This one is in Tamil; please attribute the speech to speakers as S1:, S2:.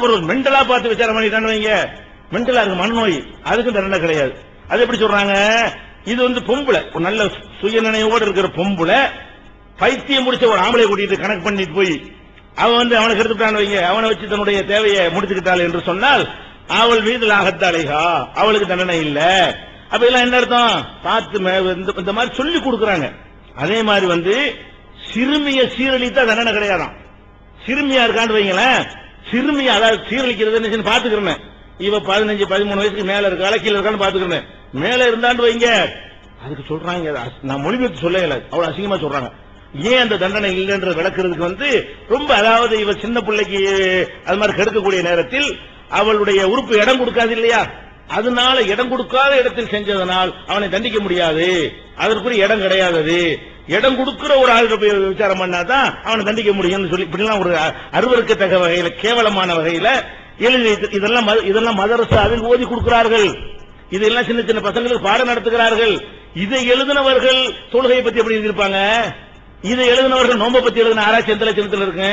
S1: ஒரு மெண்டலா பார்த்து விசாரம் பண்ணிட்டான்னு வைங்க. மெண்டலா இருக்கு மனநோய். அதுக்கும் தண்டனை கிடையாது. அது எப்படி சொல்றாங்க? இது வந்து பொம்பளை. ஒரு நல்ல சுயநினைவோடு இருக்கிற பொம்பளை பைத்தியம் முடிச்ச ஒரு ஆம்பளை கூட்டிட்டு கணக்கு பண்ணிட்டு போய் அவன் வந்து அவனுக்கு எடுத்துட்டான்னு வைங்க. அவனை வச்சு தன்னுடைய தேவையை முடிச்சுக்கிட்டாள் என்று சொன்னால் அவள் மீது லாகத்தாளிகா அவளுக்கு தண்டனை இல்ல. அப்ப எல்லாம் என்ன அர்த்தம்? பார்த்து மே- இந்த- இந்த மாதிரி சொல்லி கொடுக்குறாங்க. அதே மாதிரி வந்து சிறுமிய சீரழித்தா தண்டனை கிடையாதான் சிறுமியா இருக்கான்னு வைங்களேன். சிறுமி அதாவது சீரழிக்கிறது பாத்துக்கிறேன் இவ பதினஞ்சு பதிமூணு வயசுக்கு மேல இருக்கா கீழ இருக்கான்னு பாத்துக்கிறேன் மேல இருந்தாண்டு வைங்க. அதுக்கு சொல்றாங்க நான் மொழிபெயர்த்து சொல்லல அவ்வளவு அசிங்கமா சொல்றாங்க. ஏன் அந்த தண்டனை இல்லைன்ற விளக்குறதுக்கு வந்து ரொம்ப அதாவது இவ சின்ன பிள்ளைக்கு அது மாதிரி கெடுக்கக்கூடிய நேரத்தில் அவளுடைய உறுப்பு இடம் கொடுக்காது இல்லையா? அதனால இடம் கொடுக்காத இடத்தில் செஞ்சதனால் அவனை தண்டிக்க முடியாது. அதற்குரிய இடம் கிடையாது இடம் கொடுக்கிற ஒரு ஆளுக்கு போய் விசாரம் பண்ணாதான் அவனை தண்டிக்க முடியும்னு சொல்லி இப்படிலாம் ஒரு அருவருக்கத்தக்க வகையில கேவலமான வகையில எழுதி இதெல்லாம் இதெல்லாம் மதரசாவில் ஓதி கொடுக்கிறார்கள். இதெல்லாம் சின்ன சின்ன பசங்களுக்கு பாடம் நடத்துகிறார்கள். இதை எழுதினவர்கள் தொழுகையை பத்தி எப்படி எழுதியிருப்பாங்க? இதை எழுதினவர்கள் நோன்பை பத்தி எழுதின ஆராய்ச்சி எந்த லட்சணத்தில் இருக்கு?